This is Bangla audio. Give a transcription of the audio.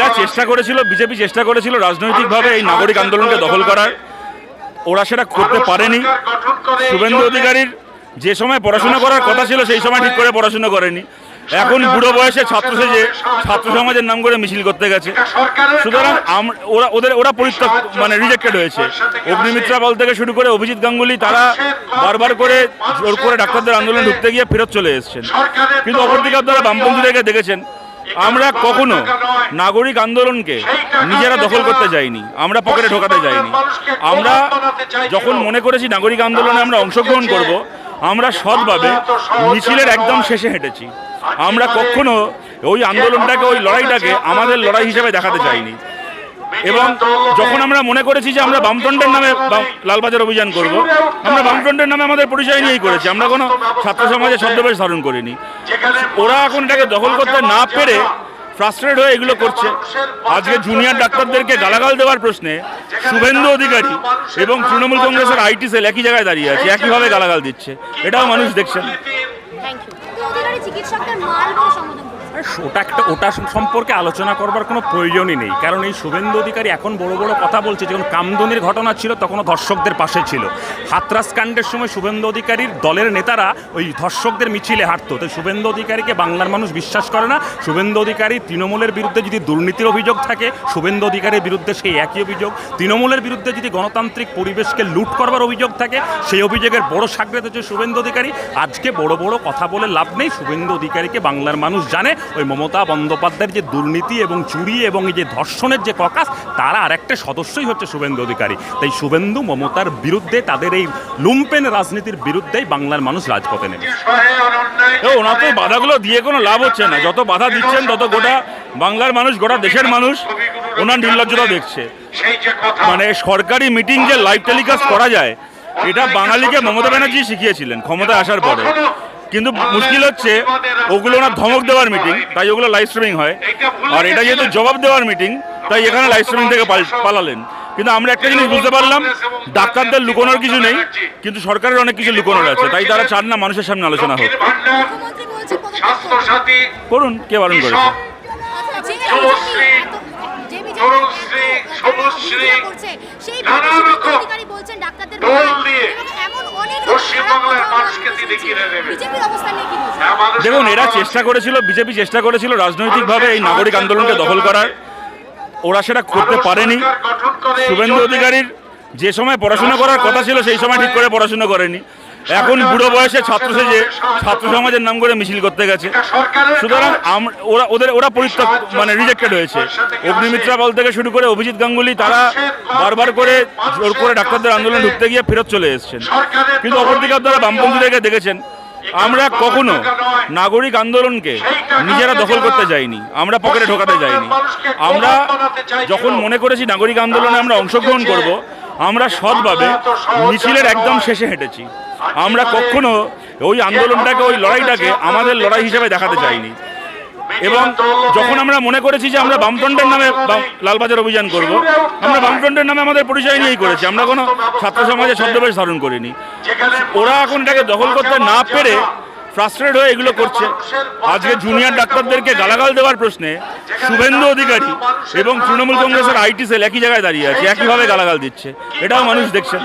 এরা চেষ্টা করেছিল, বিজেপি চেষ্টা করেছিল রাজনৈতিকভাবে এই নাগরিক আন্দোলনকে দখল করার। ওরা সেটা করতে পারেনি। শুভেন্দু অধিকারীর যে সময় পড়াশোনা করার কথা ছিল, সেই সময় ঠিক করে পড়াশোনা করেনি। এখন বুড়ো বয়সে ছাত্র সেজে ছাত্র সমাজের নাম করে মিছিল করতে গেছে। সুতরাং ওরা ওদের ওরা পরিত্যাগ মানে রিজেক্টেড হয়েছে। অগ্নিমিত্রা বল থেকে শুরু করে অভিজিৎ গাঙ্গুলি, তারা বারবার করে জোর করে ডাক্তারদের আন্দোলনে ঢুকতে গিয়ে ফেরত চলে এসেছেন। কিন্তু অপরদিকে আপনারা বামপন্থীদেরকে দেখেছেন। আমরা কখনো নাগরিক আন্দোলনকে নিজেরা দখল করতে যাইনি আমরা পকেটে ঢোকাতে যাইনি আমরা যখন মনে করেছি নাগরিক আন্দোলনে আমরা অংশগ্রহণ করব আমরা সৎভাবে মিছিলের একদম শেষে হেঁটেছি। আমরা কখনো ওই আন্দোলনটাকে ওই লড়াইটাকে আমাদের লড়াই হিসেবে দেখাতে চাইনি। এবং যখন আমরা মনে করেছি যে আমরা বামফ্রন্টের নামে লালবাজার অভিযান করব, আমরা বামফ্রন্টের নামে আমাদের পরিচয় নিয়েই করেছি। আমরা কোনো ছাত্র সমাজের ছদ্মবেশ ধারণ করিনি। ওরা এখন এটাকে দখল করতে না পেরে ফ্রাস্ট্রেট হয়ে এগুলো করছে। আজকে জুনিয়র ডাক্তারদেরকে গালাগাল দেওয়ার প্রশ্নে শুভেন্দু অধিকারী এবং তৃণমূল কংগ্রেসের আইটি সেল একই জায়গায় দাঁড়িয়ে আছে, একইভাবে গালাগাল দিচ্ছে। এটাও মানুষ দেখছেন আরে ওটা একটা, ওটা সম্পর্কে আলোচনা করবার কোনো প্রয়োজনই নেই। কারণ এই শুভেন্দু অধিকারী এখন বড় বড় কথা বলছে, যখন কামদনির ঘটনা ছিল, তখনও ধর্ষকদের পাশে ছিল। হাতরাস কাণ্ডের সময় শুভেন্দু অধিকারীর দলের নেতারা ওই ধর্ষকদের মিছিলে হাঁটতো। তো শুভেন্দু অধিকারীকে বাংলার মানুষ বিশ্বাস করে না। শুভেন্দু অধিকারী তৃণমূলের বিরুদ্ধে যদি দুর্নীতির অভিযোগ থাকে, শুভেন্দু অধিকারীর বিরুদ্ধে সেই একই অভিযোগ। তৃণমূলের বিরুদ্ধে যদি গণতান্ত্রিক পরিবেশকে লুট করবার অভিযোগ থাকে, সেই অভিযোগের বড় সাগরেত হচ্ছে শুভেন্দু অধিকারী। আজকে বড় বড় কথা বলে লাভ নেই। শুভেন্দু অধিকারীকে বাংলার মানুষ জানে। ওই মমতা বন্দ্যোপাধ্যায়ের যে দুর্নীতি এবং চুরি এবং এই যে ধর্ষণের যে ককাস তারা আরেকটা সদস্যই হচ্ছে শুভেন্দু অধিকারী। তাই শুভেন্দু মমতার বিরুদ্ধে তাদের এই লুম্পেন রাজনীতির বিরুদ্ধেই বাংলার মানুষ রাজপথে নেবে তো বাধাগুলো দিয়ে কোনো লাভ হচ্ছে না। যত বাধা দিচ্ছেন, তত গোটা বাংলার মানুষ, গোটা দেশের মানুষ, ওনার নির্লজ্জতা দেখছে। মানে সরকারি মিটিং যে লাইভ টেলিকাস্ট করা যায়, এটা বাঙালিকে মমতা ব্যানার্জি শিখিয়েছিলেন ক্ষমতায় আসার পরে। কিন্তু মুশকিল হচ্ছে ওগুলো ওনার ধমক দেওয়ার মিটিং তাই ওগুলো লাইভ স্ট্রিমিং হয়। আর এটা যেহেতু জবাব দেওয়ার মিটিং তাই এখানে লাইভ স্ট্রিমিং থেকে পালালেন। কিন্তু আমরা একটা জিনিস বুঝতে পারলাম ডাক্তারদের লুকোনোর কিছু নেই কিন্তু সরকারের অনেক কিছু লুকোনোর আছে তাই তারা চান না মানুষের সামনে আলোচনা হোক। করুন কে বারণ সবুজশ্রী, করছে সেই বলছেন ডাক্তারদের মানুষকে তিনি কিনে নেবেন। আমাদের দেখুন এরা চেষ্টা করেছিল বিজেপি চেষ্টা করেছিল রাজনৈতিকভাবে এই নাগরিক আন্দোলনকে দখল করার। ওরা সেটা করতে পারেনি। শুভেন্দু অধিকারীর যে সময় পড়াশোনা করার কথা ছিল সেই সময় ঠিক করে পড়াশোনা করেনি। এখন বুড়ো বয়সে ছাত্র সেজে ছাত্র সমাজের নাম করে মিছিল করতে গেছে। সুতরাং ওরা ওদের ওরা পরিত্যাগ মানে রিজেক্টেড হয়েছে। অগ্নিমিত্রা বল থেকে শুরু করে অভিজিৎ গাঙ্গুলি তারা বারবার করে জোর করে ডাক্তারদের আন্দোলনে ঢুকতে গিয়ে ফেরত চলে এসছেন। কিন্তু অপরদিকে আপনারা বামপন্থীদেরকে দেখেছেন। আমরা কখনো নাগরিক আন্দোলনকে নিজেরা দখল করতে যাইনি। আমরা পকেটে ঢোকাতে যাইনি। আমরা যখন মনে করেছি নাগরিক আন্দোলনে আমরা অংশগ্রহণ করব আমরা সৎভাবে মিছিলের একদম শেষে হেঁটেছি। আমরা কখনো ওই আন্দোলনটাকে ওই লড়াইটাকে আমাদের লড়াই হিসেবে দেখাতে চাইনি এবং যখন আমরা মনে করেছি যে আমরা বামফ্রন্টের নামে লালবাজার অভিযান করব, আমরা বামফ্রন্টের নামে আমাদের পরিচয় নিয়েই করেছি। আমরা কোনো ছাত্র সমাজের ছদ্মবেশ ধারণ করিনি। ওরা এখন এটাকে দখল করতে না পেরে ফ্রাস্ট্রেট হয়ে এগুলো করছে। আজকে জুনিয়র ডাক্তারদেরকে গালাগাল দেওয়ার প্রশ্নে শুভেন্দু অধিকারী এবং তৃণমূল কংগ্রেসের আইটি সেল একই জায়গায় দাঁড়িয়ে আছে, একইভাবে গালাগাল দিচ্ছে। এটাও মানুষ দেখছেন